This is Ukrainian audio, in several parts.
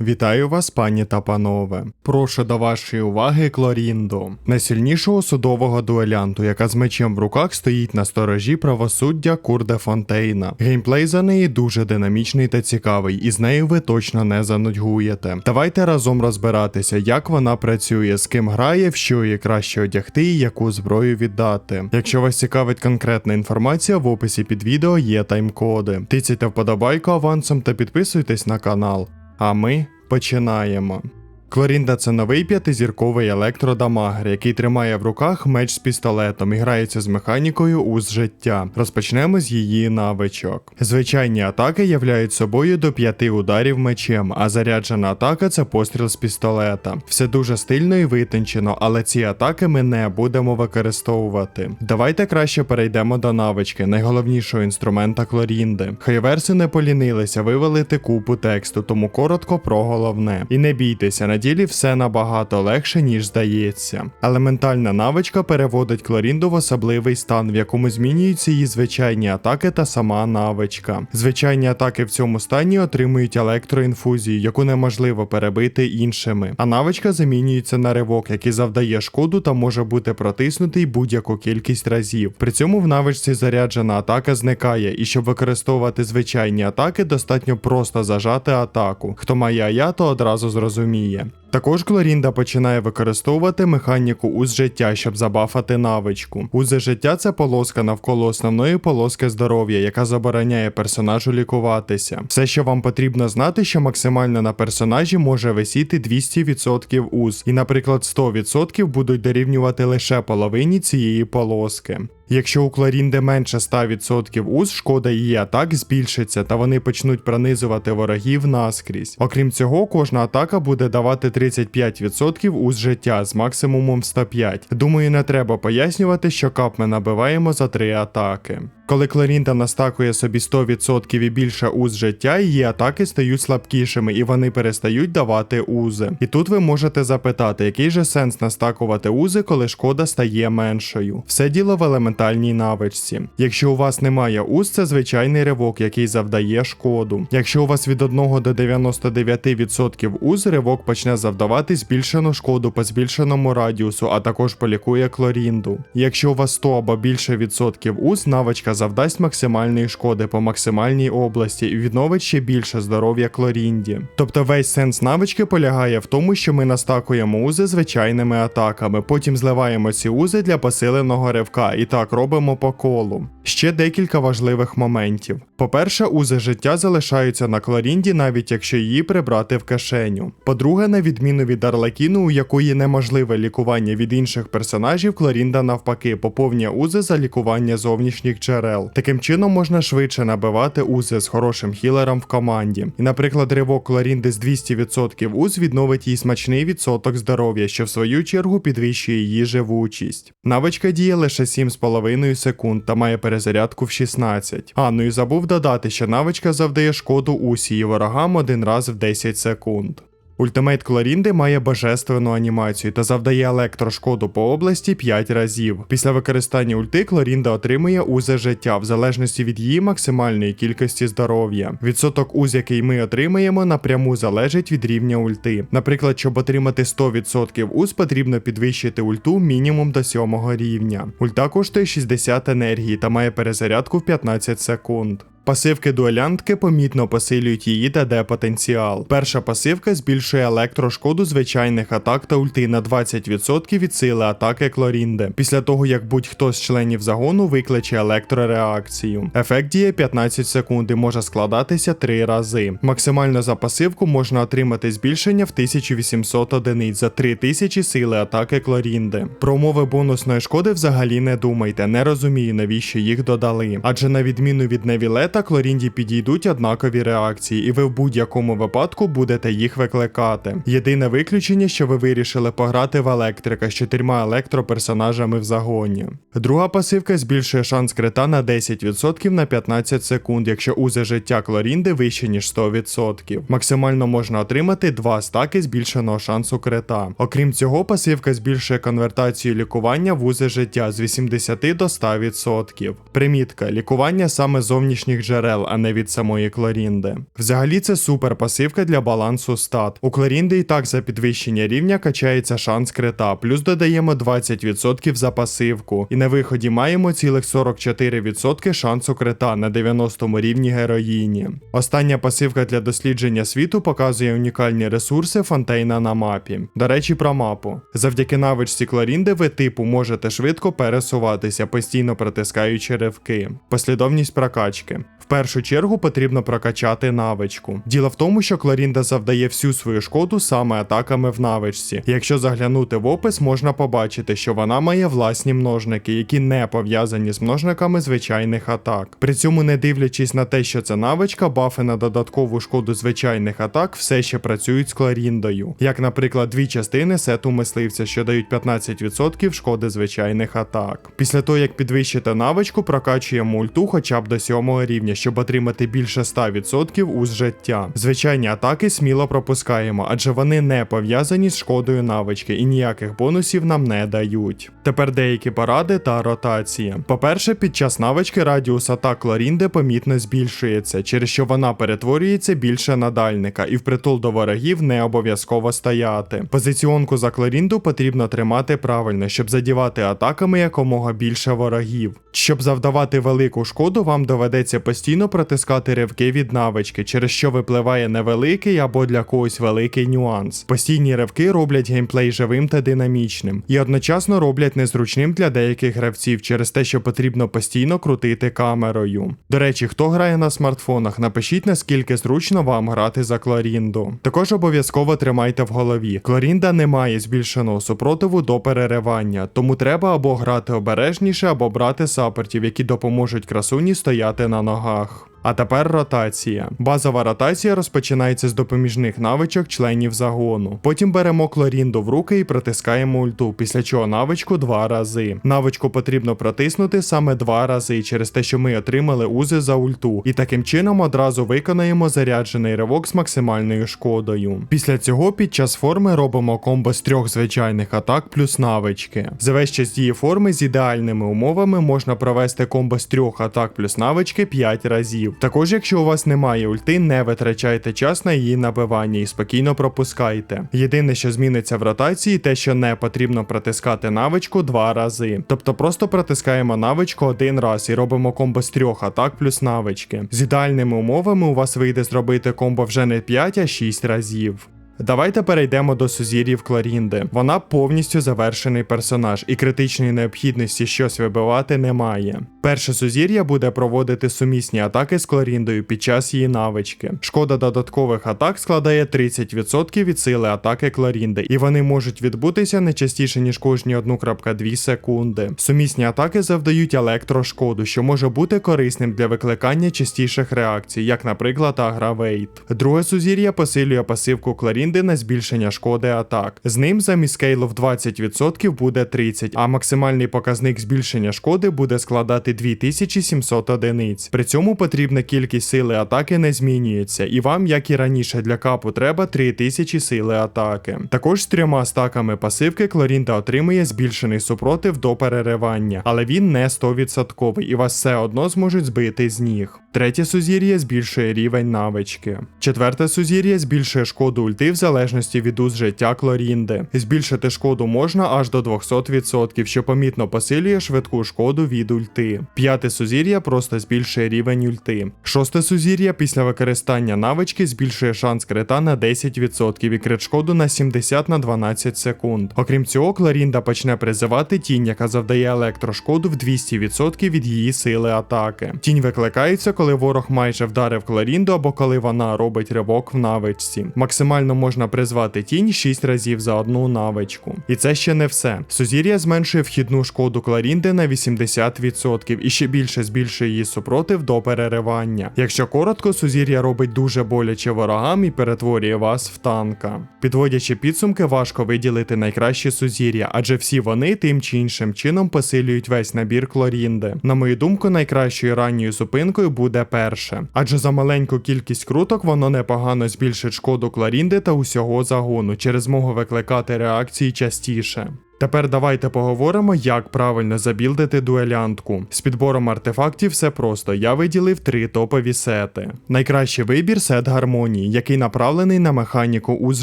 Вітаю вас, пані та панове. Прошу до вашої уваги Клоріндо, найсильнішого судового дуелянту, яка з мечем в руках стоїть на сторожі правосуддя Курде Фонтейна. Геймплей за неї дуже динамічний та цікавий, і з нею ви точно не занудьгуєте. Давайте разом розбиратися, як вона працює, з ким грає, в що її краще одягти і яку зброю віддати. Якщо вас цікавить конкретна інформація, в описі під відео є тайм-коди. Тицяйте вподобайку авансом та підписуйтесь на канал. А ми починаємо. Клорінда це новий п'ятизірковий електродамагер, який тримає в руках меч з пістолетом і грається з механікою уз життя. Розпочнемо з її навичок. Звичайні атаки являють собою до п'яти ударів мечем, а заряджена атака це постріл з пістолета. Все дуже стильно і витончено, але ці атаки ми не будемо використовувати. Давайте краще перейдемо до навички, найголовнішого інструмента Клорінди. Хайверси не полінилися вивалити купу тексту, тому коротко про головне. І не бійтеся, ділі все набагато легше, ніж здається. Елементальна навичка переводить Клорінду в особливий стан, в якому змінюються її звичайні атаки та сама навичка. Звичайні атаки в цьому стані отримують електроінфузію, яку неможливо перебити іншими. А навичка замінюється на ривок, який завдає шкоду та може бути протиснутий будь-яку кількість разів. При цьому в навичці заряджена атака зникає, і щоб використовувати звичайні атаки, достатньо просто зажати атаку. Хто має ая, то одразу зрозуміє. Також Клорінда починає використовувати механіку уз життя, щоб забафати навичку. Узи життя це полоска навколо основної полоски здоров'я, яка забороняє персонажу лікуватися. Все, що вам потрібно знати, що максимально на персонажі може висіти 200% уз, і, наприклад, 100% будуть дорівнювати лише половині цієї полоски. Якщо у Клорінди менше 100% уз, шкода її атак збільшиться, та вони почнуть пронизувати ворогів наскрізь. Окрім цього, кожна атака буде давати 35% уз життя з максимумом 105. Думаю, не треба пояснювати, що кап ми набиваємо за 3 атаки. Коли Клорінда настакує собі 100% і більше уз життя, її атаки стають слабкішими і вони перестають давати узи. І тут ви можете запитати, який же сенс настакувати узи, коли шкода стає меншою. Все діло в елементальній навичці. Якщо у вас немає уз, це звичайний ривок, який завдає шкоду. Якщо у вас від 1 до 99% уз, ривок почне завдавати збільшену шкоду по збільшеному радіусу, а також полікує Клорінду. Якщо у вас 100 або більше відсотків уз, навичка завдасть максимальної шкоди по максимальній області і відновить ще більше здоров'я Клорінді. Тобто весь сенс навички полягає в тому, що ми настакуємо узи звичайними атаками, потім зливаємо ці узи для посиленого ривка і так робимо по колу. Ще декілька важливих моментів. По-перше, узи життя залишаються на Клорінді, навіть якщо її прибрати в кишеню. По-друге, на відміну від Арлекіну, у якої неможливе лікування від інших персонажів, Клорінда навпаки поповнює узи за лікування зовнішніх джерел. Таким чином можна швидше набивати узи з хорошим хілером в команді. І, наприклад, ривок Клорінди з 200% уз відновить їй смачний відсоток здоров'я, що в свою чергу підвищує її живучість. Навичка діє лише 7,5 секунд та має перезарядку в 16. А, ну і забув додати, що навичка завдає шкоду усі її ворогам один раз в 10 секунд. Ультимейт Клорінди має божественну анімацію та завдає електрошкоду по області 5 разів. Після використання ульти Клорінда отримує узи життя в залежності від її максимальної кількості здоров'я. Відсоток уз, який ми отримаємо, напряму залежить від рівня ульти. Наприклад, щоб отримати 100% уз, потрібно підвищити ульту мінімум до 7 рівня. Ульта коштує 60 енергії та має перезарядку в 15 секунд. Пасивки дуелянтки помітно посилюють її ТД потенціал. Перша пасивка збільшує електрошкоду звичайних атак та ульти на 20% від сили атаки Клорінди. Після того, як будь-хто з членів загону викличе електрореакцію. Ефект діє 15 секунд і може складатися 3 рази. Максимально за пасивку можна отримати збільшення в 1800 одиниць за 3000 сили атаки Клорінди. Про умови бонусної шкоди взагалі не думайте, не розумію, навіщо їх додали. Адже на відміну від Невілета, Клорінді підійдуть однакові реакції, і ви в будь-якому випадку будете їх викликати. Єдине виключення, що ви вирішили пограти в електрика з чотирма електроперсонажами в загоні. Друга пасивка збільшує шанс крита на 10% на 15 секунд, якщо узи життя Клорінди вище ніж 100%. Максимально можна отримати 2 стаки збільшеного шансу крита. Окрім цього, пасивка збільшує конвертацію лікування в узи життя з 80 до 100%. Примітка: лікування саме зовнішніх зовнішніх джерел, а не від самої Клорінди. Взагалі це супер пасивка для балансу стат. У Клорінди і так за підвищення рівня качається шанс крита, плюс додаємо 20% за пасивку. І на виході маємо цілих 44% шансу крита на 90 рівні героїні. Остання пасивка для дослідження світу показує унікальні ресурси фонтейна на мапі. До речі, про мапу. Завдяки навичці Клорінди ви типу можете швидко пересуватися, постійно протискаючи ривки. Послідовність прокачки. В першу чергу потрібно прокачати навичку. Діло в тому, що Клорінда завдає всю свою шкоду саме атаками в навичці. Якщо заглянути в опис, можна побачити, що вона має власні множники, які не пов'язані з множниками звичайних атак. При цьому, не дивлячись на те, що це навичка, бафи на додаткову шкоду звичайних атак все ще працюють з Клоріндою. Як, наприклад, дві частини сету мисливця, що дають 15% шкоди звичайних атак. Після того, як підвищите навичку, прокачуємо ульту хоча б до 7 рівня, щоб отримати більше 100% уз життя. Звичайні атаки сміло пропускаємо, адже вони не пов'язані з шкодою навички і ніяких бонусів нам не дають. Тепер деякі поради та ротація. По-перше, під час навички радіус атак Клорінди помітно збільшується, через що вона перетворюється більше на дальника і впритул до ворогів не обов'язково стояти. Позиціонку за Клорінду потрібно тримати правильно, щоб задівати атаками якомога більше ворогів. Щоб завдавати велику шкоду, вам доведеться постійно протискати ривки від навички, через що випливає невеликий або для когось великий нюанс. Постійні ривки роблять геймплей живим та динамічним, і одночасно роблять незручним для деяких гравців через те, що потрібно постійно крутити камерою. До речі, хто грає на смартфонах, напишіть наскільки зручно вам грати за Клорінду. Також обов'язково тримайте в голові. Клорінда не має збільшеного супротиву до переривання, тому треба або грати обережніше, або брати саппортів, які допоможуть красуні стояти на ногах ногах. А тепер ротація. Базова ротація розпочинається з допоміжних навичок членів загону. Потім беремо Клорінду в руки і протискаємо ульту, після чого навичку два рази. Навичку потрібно протиснути саме два рази через те, що ми отримали узи за ульту, і таким чином одразу виконаємо заряджений ривок з максимальною шкодою. Після цього під час форми робимо комбо з трьох звичайних атак плюс навички. За весь час дії форми з ідеальними умовами можна провести комбо з трьох атак плюс навички 5 разів. Також, якщо у вас немає ульти, не витрачайте час на її набивання і спокійно пропускайте. Єдине, що зміниться в ротації, те, що не потрібно протискати навичку два рази. Тобто просто протискаємо навичку один раз і робимо комбо з трьох атак плюс навички. З ідеальними умовами у вас вийде зробити комбо вже не 5, а 6 разів. Давайте перейдемо до сузір'їв Кларінди. Вона повністю завершений персонаж, і критичної необхідності щось вибивати немає. Перше сузір'я буде проводити сумісні атаки з Кларіндою під час її навички. Шкода додаткових атак складає 30% від сили атаки Кларінди, і вони можуть відбутися не частіше ніж кожні 1.2 секунди. Сумісні атаки завдають електрошкоду, що може бути корисним для викликання частіших реакцій, як, наприклад, Агравейт. Друге сузір'я посилює пасивку Кларінди на збільшення шкоди атак. З ним замість скейлу в 20% буде 30, а максимальний показник збільшення шкоди буде складати 2700 одиниць. При цьому потрібна кількість сили атаки не змінюється, і вам, як і раніше, для капу треба 3000 сили атаки. Також з трьома стаками пасивки Клорінда отримує збільшений супротив до переривання, але він не 100% і вас все одно зможуть збити з ніг. Третє сузір'я збільшує рівень навички. Четверте сузір'я збільшує шкоду ульти в залежності від уз життя Клорінди. Збільшити шкоду можна аж до 200%, що помітно посилює швидку шкоду від ульти. П'яте сузір'я просто збільшує рівень ульти. Шосте сузір'я після використання навички збільшує шанс крита на 10% і крит шкоду на 70 на 12 секунд. Окрім цього, Клорінда почне призивати тінь, яка завдає електрошкоду в 200% від її сили атаки. Тінь викликається, коли ворог майже вдарив Клорінду або коли вона робить ривок в навичці. Максимально можна призвати тінь 6 разів за одну навичку. І це ще не все. Сузір'я зменшує вхідну шкоду Кларінди на 80% і ще більше збільшує її супротив до переривання. Якщо коротко, сузір'я робить дуже боляче ворогам і перетворює вас в танка. Підводячи підсумки, важко виділити найкращі сузір'я, адже всі вони тим чи іншим чином посилюють весь набір Клорінди. На мою думку, найкращою ранньою зупинкою буде перше, адже за маленьку кількість круток воно непогано збільшить шкоду Кларінди та усього загону через змогу викликати реакції частіше. Тепер давайте поговоримо, як правильно забілдити дуелянтку. З підбором артефактів все просто. Я виділив три топові сети. Найкращий вибір сет гармонії, який направлений на механіку уз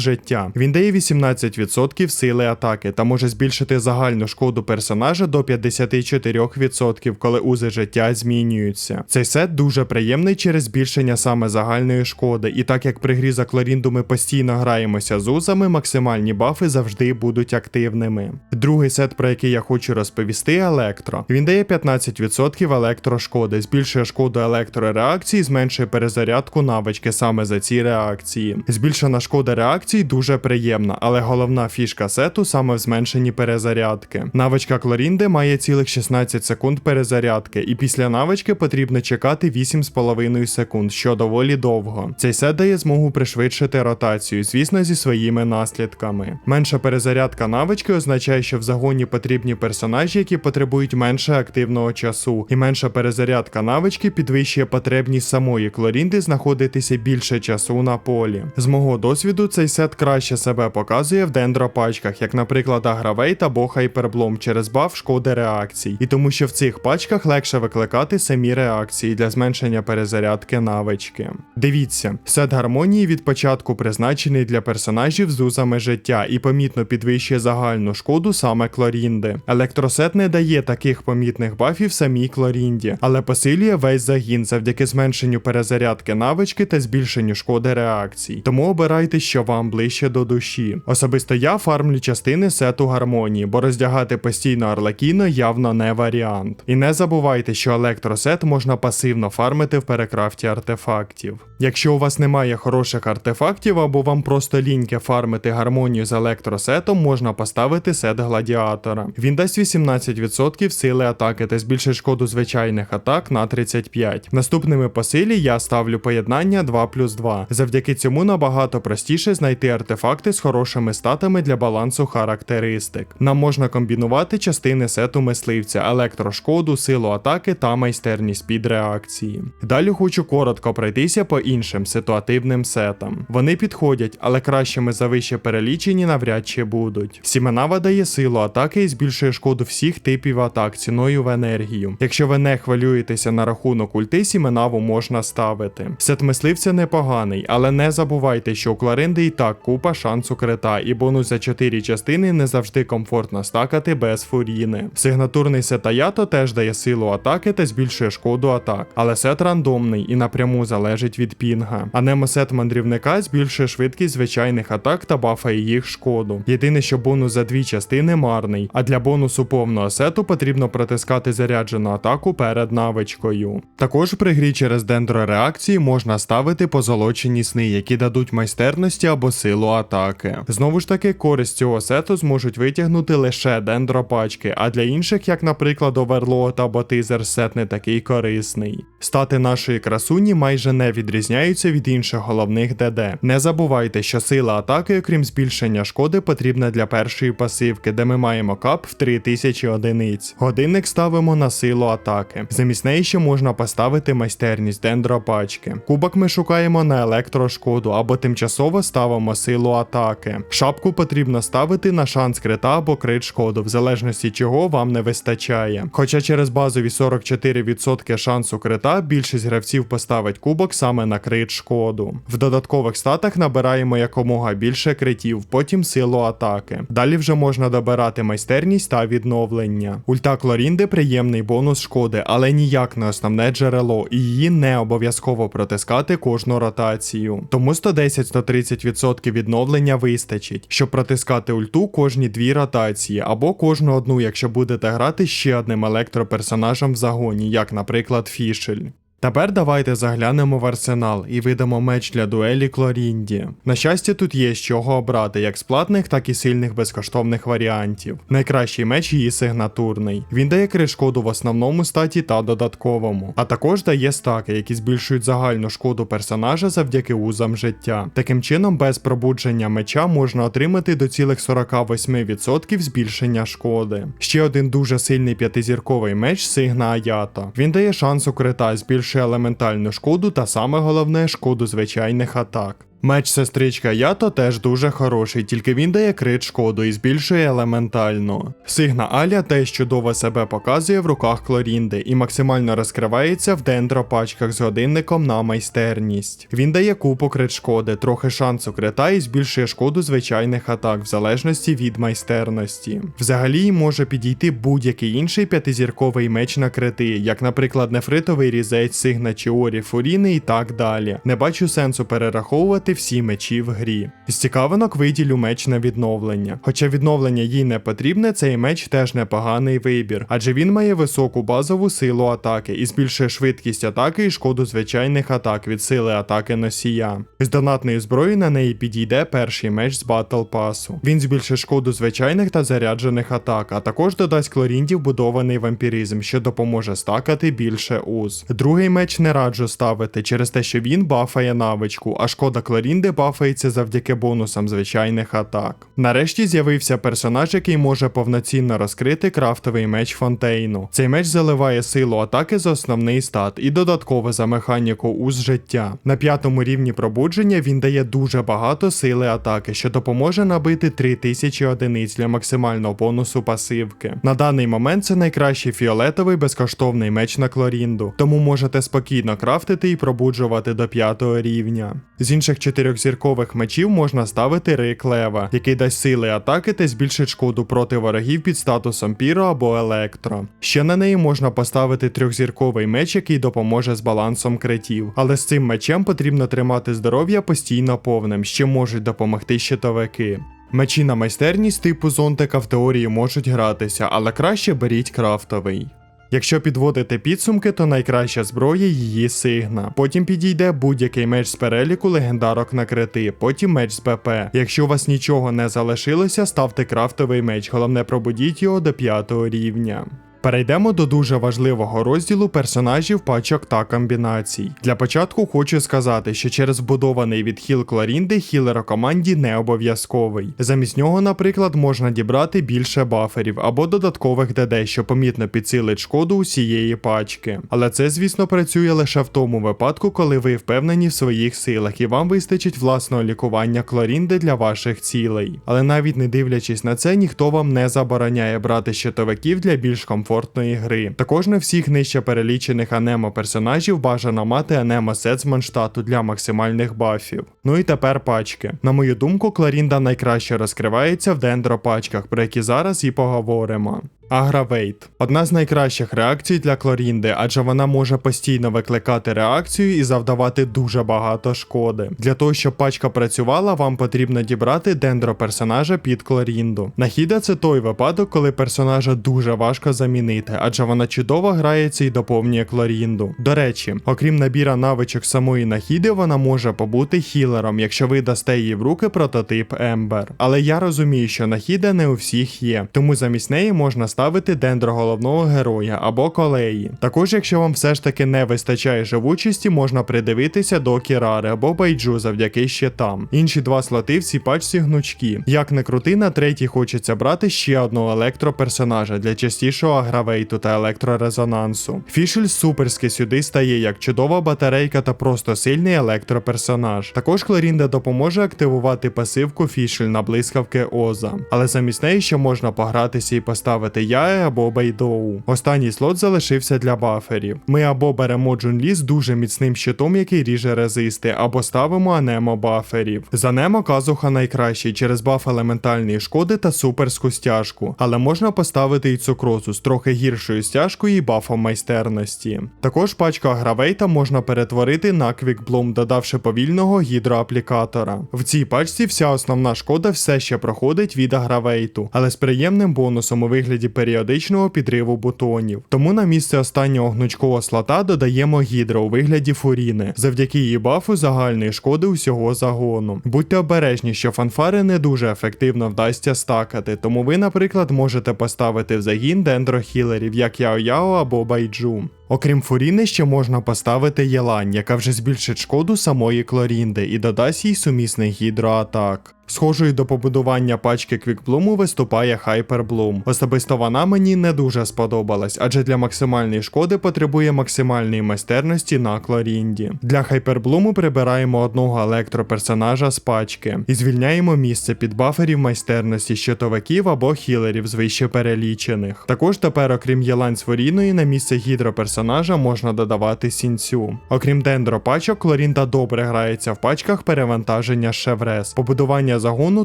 життя. Він дає 18% сили атаки та може збільшити загальну шкоду персонажа до 54%, коли узи життя змінюються. Цей сет дуже приємний через збільшення саме загальної шкоди, і так як при грі за Клорінду ми постійно граємося з узами, максимальні бафи завжди будуть активними. Другий сет, про який я хочу розповісти, електро. Він дає 15% електрошкоди, збільшує шкоду електрореакції, зменшує перезарядку навички саме за ці реакції. Збільшена шкода реакцій дуже приємна, але головна фішка сету саме в зменшенні перезарядки. Навичка Клорінди має цілих 16 секунд перезарядки, і після навички потрібно чекати 8,5 секунд, що доволі довго. Цей сет дає змогу пришвидшити ротацію, звісно, зі своїми наслідками. Менша перезарядка навички означає, що в загоні потрібні персонажі, які потребують менше активного часу, і менша перезарядка навички підвищує потребність самої Клорінди знаходитися більше часу на полі. З мого досвіду, цей сет краще себе показує в дендропачках, як, наприклад, Агравейт або Хайперблом через баф шкоди реакцій, і тому що в цих пачках легше викликати самі реакції для зменшення перезарядки навички. Дивіться, сет гармонії від початку призначений для персонажів з узами життя і помітно підвищує загальну шкоду саме Клорінди. Електросет не дає таких помітних бафів самій Клорінді, але посилює весь загін завдяки зменшенню перезарядки навички та збільшенню шкоди реакцій. Тому обирайте, що вам ближче до душі. Особисто я фармлю частини сету гармонії, бо роздягати постійно Арлекіно явно не варіант. І не забувайте, що електросет можна пасивно фармити в перекрафті артефактів. Якщо у вас немає хороших артефактів або вам просто ліньке фармити гармонію з електросетом, можна поставити сет гладіатора. Він дасть 18% сили атаки та збільшить шкоду звичайних атак на 35. Наступними по силі я ставлю поєднання 2 плюс 2. Завдяки цьому набагато простіше знайти артефакти з хорошими статами для балансу характеристик. Нам можна комбінувати частини сету мисливця, електрошкоду, силу атаки та майстерність під реакції. Далі хочу коротко пройтися по іншим ситуативним сетам. Вони підходять, але кращими за вище перелічені навряд чи будуть. Сіменава дає силу атаки і збільшує шкоду всіх типів атак ціною в енергію. Якщо ви не хвилюєтеся на рахунок ульти, сіменаву можна ставити. Сет мисливця непоганий, але не забувайте, що у Кларинди і так купа шансу крита, і бонус за 4 частини не завжди комфортно стакати без фуріни. Сигнатурний сет Аято теж дає силу атаки та збільшує шкоду атак, але сет рандомний і напряму залежить від пінга. А немосет мандрівника збільшує швидкість звичайних атак та бафає їх шкоду. Єдине, що бонус за дві частини марний, а для бонусу повного сету потрібно протискати заряджену атаку перед навичкою. Також при грі через дендрореакції можна ставити позолочені сни, які дадуть майстерності або силу атаки. Знову ж таки, користь цього сету зможуть витягнути лише дендропачки, а для інших, як, наприклад, оверлот або тизер, сет не такий корисний. Стати нашої красуні майже не відрізняються від інших головних ДД. Не забувайте, що сила атаки, окрім збільшення шкоди, потрібна для першої пасивки, де ми маємо кап в 3000 одиниць. Годинник ставимо на силу атаки. Замість неї ще можна поставити майстерність дендропачки. Кубок ми шукаємо на електрошкоду або тимчасово ставимо силу атаки. Шапку потрібно ставити на шанс крита або крит шкоду, в залежності чого вам не вистачає. Хоча через базові 44% шансу крита більшість гравців поставить кубок саме на крит шкоду. В додаткових статах набираємо якомога більше критів, потім силу атаки. Далі вже можна добирати майстерність та відновлення. Ульта Клорінди приємний бонус шкоди, але ніяк не основне джерело, і її не обов'язково протискати кожну ротацію. Тому 110-130% відновлення вистачить, щоб протискати ульту кожні дві ротації, або кожну одну, якщо будете грати ще одним електроперсонажем в загоні, як, наприклад, Фішель. Тепер давайте заглянемо в арсенал і видамо меч для дуелі Клорінді. На щастя, тут є з чого обрати як з платних, так і сильних безкоштовних варіантів. Найкращий меч її сигнатурний. Він дає крит шкоду в основному статі та додатковому, а також дає стаки, які збільшують загальну шкоду персонажа завдяки узам життя. Таким чином, без пробудження меча можна отримати до цілих 48% збільшення шкоди. Ще один дуже сильний п'ятизірковий меч Сигна Аято. Він дає шанс у крита, збільшує елементальну шкоду та саме головне шкоду звичайних атак. Меч сестричка Ято теж дуже хороший, тільки він дає крит шкоду і збільшує елементально. Сигна Аля теж чудово себе показує в руках Клорінди і максимально розкривається в дендропачках з годинником на майстерність. Він дає купу крит шкоди, трохи шансу крита і збільшує шкоду звичайних атак в залежності від майстерності. Взагалі може підійти будь-який інший п'ятизірковий меч на крити, як, наприклад, нефритовий різець, сигна Чіорі, Фуріни і так далі. Не бачу сенсу перераховувати всі мечі в грі. З цікавинок виділю меч на відновлення. Хоча відновлення їй не потрібне, цей меч теж непоганий вибір, адже він має високу базову силу атаки і збільшує швидкість атаки і шкоду звичайних атак від сили атаки носія. З донатної зброї на неї підійде перший меч з Battle пасу. Він збільшить шкоду звичайних та заряджених атак, а також додасть Клорінді вбудований вампіризм, що допоможе стакати більше уз. Другий меч не раджу ставити через те, що він бафає навичку, а шкода Клорінди бафається завдяки бонусам звичайних атак. Нарешті з'явився персонаж, який може повноцінно розкрити крафтовий меч Фонтейну. Цей меч заливає силу атаки за основний стат і додатково за механіку уз життя. На п'ятому рівні пробудження він дає дуже багато сили атаки, що допоможе набити 3000 одиниць для максимального бонусу пасивки. На даний момент це найкращий фіолетовий безкоштовний меч на Клорінду, тому можете спокійно крафтити і пробуджувати до п'ятого рівня. З інших чотирьохзіркових мечів можна ставити Рик Лева, який дасть сили атаки та збільшить шкоду проти ворогів під статусом Піро або Електро. Ще на неї можна поставити трьохзірковий меч, який допоможе з балансом критів. Але з цим мечем потрібно тримати здоров'я постійно повним, ще можуть допомогти щитовики. Мечі на майстерність типу зонтика в теорії можуть гратися, але краще беріть крафтовий. Якщо підводити підсумки, то найкраща зброя її сигна. Потім підійде будь-який меч з переліку легендарок на крити, потім меч з ПП. Якщо у вас нічого не залишилося, ставте крафтовий меч, головне пробудіть його до 5 рівня. Перейдемо до дуже важливого розділу персонажів, пачок та комбінацій. Для початку хочу сказати, що через вбудований відхил Кларінди хілер у команді не обов'язковий. Замість нього, наприклад, можна дібрати більше баферів або додаткових ДД, що помітно підсилить шкоду усієї пачки. Але це, звісно, працює лише в тому випадку, коли ви впевнені в своїх силах і вам вистачить власного лікування Клорінди для ваших цілей. Але навіть не дивлячись на це, ніхто вам не забороняє брати щитовиків для більш комфортної гри. Також на всіх нижче перелічених анемо персонажів бажано мати анемо сет з манштату для максимальних бафів. Ну і тепер пачки. На мою думку, Кларінда найкраще розкривається в дендропачках, про які зараз і поговоримо. Агравейт одна з найкращих реакцій для Клорінди, адже вона може постійно викликати реакцію і завдавати дуже багато шкоди. Для того, щоб пачка працювала, вам потрібно дібрати дендро персонажа під Клорінду. Нахіда це той випадок, коли персонажа дуже важко замінити, адже вона чудово грається і доповнює Клорінду. До речі, окрім набіра навичок самої нахіди, вона може побути хілером, якщо ви дасте її в руки прототип Ембер. Але я розумію, що нахіда не у всіх є, тому замість неї можна ставити дендро головного героя або колеї. Також, якщо вам все ж таки не вистачає живучості, можна придивитися до Кірари або Байджу завдяки щитам. Інші два слоти в цій пачці гнучкі. Як не крути, на третій хочеться брати ще одного електроперсонажа для частішого агравейту та електрорезонансу. Фішель суперськи сюди стає як чудова батарейка та просто сильний електроперсонаж. Також Кларінда допоможе активувати пасивку Фішель на блискавки Оза. Але замість неї ще можна погратися і поставити Яе або Бейдоу. Останній слот залишився для баферів. Ми або беремо Джунлі з дуже міцним щитом, який ріже резисти, або ставимо анемо баферів. За немо казуха найкращий через баф елементальної шкоди та суперську стяжку, але можна поставити і цукрозу з трохи гіршою стяжкою і бафом майстерності. Також пачку агравейта можна перетворити на квікблум, додавши повільного гідроаплікатора. В цій пачці вся основна шкода все ще проходить від агравейту, але з приємним бонусом у вигляді періодичного підриву бутонів. Тому на місце останнього гнучкого слота додаємо гідро у вигляді фуріни, завдяки її бафу загальної шкоди усього загону. Будьте обережні, що фанфари не дуже ефективно вдасться стакати, тому ви, наприклад, можете поставити в загін дендрохілерів, як Яо-Яо або Байджу. Окрім фуріни, ще можна поставити Єлань, яка вже збільшить шкоду самої Клорінди і додасть їй сумісний гідроатак. Схожою до побудування пачки Квікблуму виступає Hyperbloom. Особисто вона мені не дуже сподобалась, адже для максимальної шкоди потребує максимальної майстерності на Клорінді. Для Hyperблуму прибираємо одного електроперсонажа з пачки і звільняємо місце під баферів майстерності щитовиків або хілерів з вище перелічених. Також тепер, окрім Єлань Своріної, на місце гідроперсонажа можна додавати сінцю. Окрім дендропачок, Клорінда добре грається в пачках перевантаження Шеврес. Побудування загону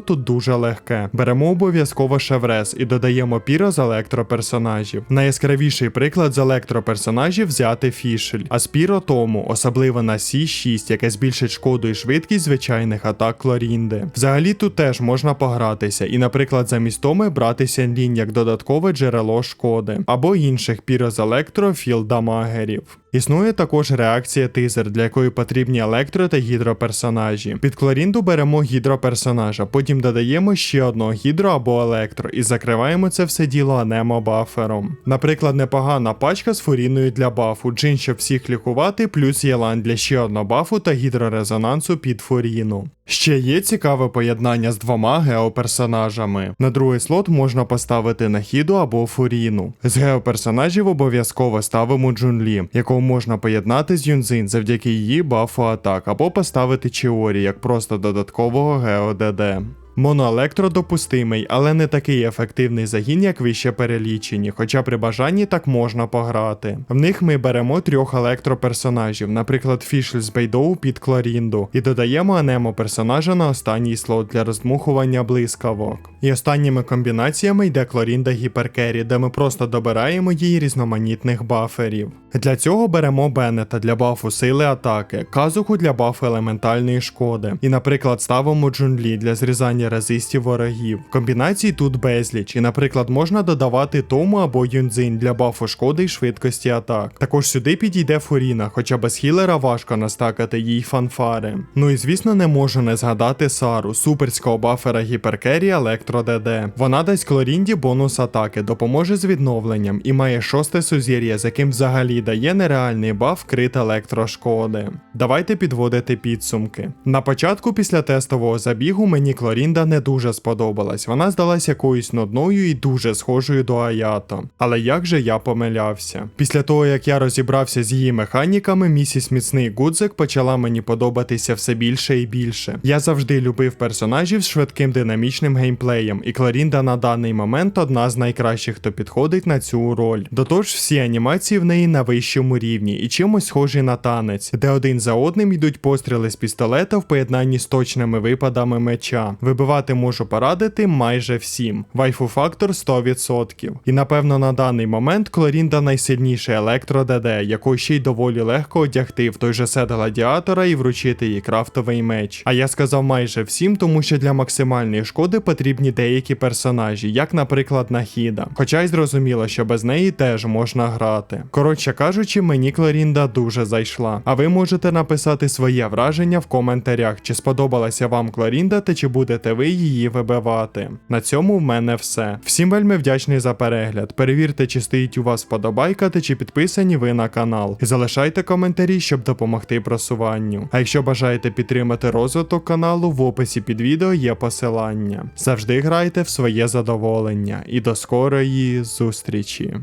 тут дуже легке. Беремо обов'язково Шеврес і додаємо піро з електроперсонажів. Найяскравіший приклад з електроперсонажів взяти фішель, а з піро тому, особливо на Сі6, яке збільшить шкоду і швидкість звичайних атак Клорінди. Взагалі тут теж можна погратися, і, наприклад, замість Томи брати Сянлінь як додаткове джерело шкоди, або інших піро з електро філдамагерів. Існує також реакція тизер, для якої потрібні електро та гідроперсонажі. Під Клорінду беремо гідроперсонажа, потім додаємо ще одного гідро або електро і закриваємо це все діло анемо бафером. Наприклад, непогана пачка з фуріною для бафу, джин, щоб всіх лікувати, плюс єлан для ще одного бафу та гідрорезонансу під фуріну. Ще є цікаве поєднання з двома геоперсонажами. На другий слот можна поставити Нахіду або Фуріну. З геоперсонажів обов'язково ставимо Джунлі, якого можна поєднати з Юнзин завдяки її бафу атак, або поставити Чіорі як просто додаткового гео-ДД. Моноелектро допустимий, але не такий ефективний загін, як вище перелічені, хоча при бажанні так можна пограти. В них ми беремо трьох електроперсонажів, наприклад, Фішель з Бейдоу під Клорінду, і додаємо анемо персонажа на останній слот для роздмухування блискавок. І останніми комбінаціями йде Клорінда Гіперкері, де ми просто добираємо їй різноманітних баферів. Для цього беремо Беннета для бафу сили атаки, казуху для бафу елементальної шкоди, і, наприклад, ставимо Джунлі для зрізання резистів ворогів. Комбінацій тут безліч, і, наприклад, можна додавати Тому або Юнзин для бафу шкоди і швидкості атак. Також сюди підійде Фуріна, хоча без хілера важко настакати їй фанфари. Ну і звісно, не можу не згадати Сару, суперського бафера гіперкері Електро ДД. Вона дасть Клорінді бонус атаки, допоможе з відновленням і має шосте сузір'я, з яким взагалі дає нереальний баф крит електрошкоди. Давайте підводити підсумки. На початку після тестового забігу мені Клорінда не дуже сподобалась. Вона здалась якоюсь нудною і дуже схожою до Аято. Але як же я помилявся? Після того, як я розібрався з її механіками, місіс Міцний Гудзик почала мені подобатися все більше і більше. Я завжди любив персонажів з швидким динамічним геймплеєм, і Клорінда на даний момент одна з найкращих, хто підходить на цю роль. До того ж, всі анімації в неї на вищому рівні і чимось схожі на танець, де один за одним йдуть постріли з пістолета в поєднанні з точними випадами меча. Вибивати можу порадити майже всім. Вайфу фактор 100%. І напевно на даний момент Клорінда найсильніше електро ДД, яку ще й доволі легко одягти в той же сет гладіатора і вручити їй крафтовий меч. А я сказав майже всім, тому що для максимальної шкоди потрібні деякі персонажі, як, наприклад, Нахіда. Хоча й зрозуміло, що без неї теж можна грати. Коротше кажучи, мені Клорінда дуже зайшла. А ви можете написати своє враження в коментарях, чи сподобалася вам Клорінда та чи ви її вибивати. На цьому в мене все. Всім вельми вдячний за перегляд. Перевірте, чи стоїть у вас вподобайка та чи підписані ви на канал. І залишайте коментарі, щоб допомогти просуванню. А якщо бажаєте підтримати розвиток каналу, в описі під відео є посилання. Завжди грайте в своє задоволення і до скорої зустрічі.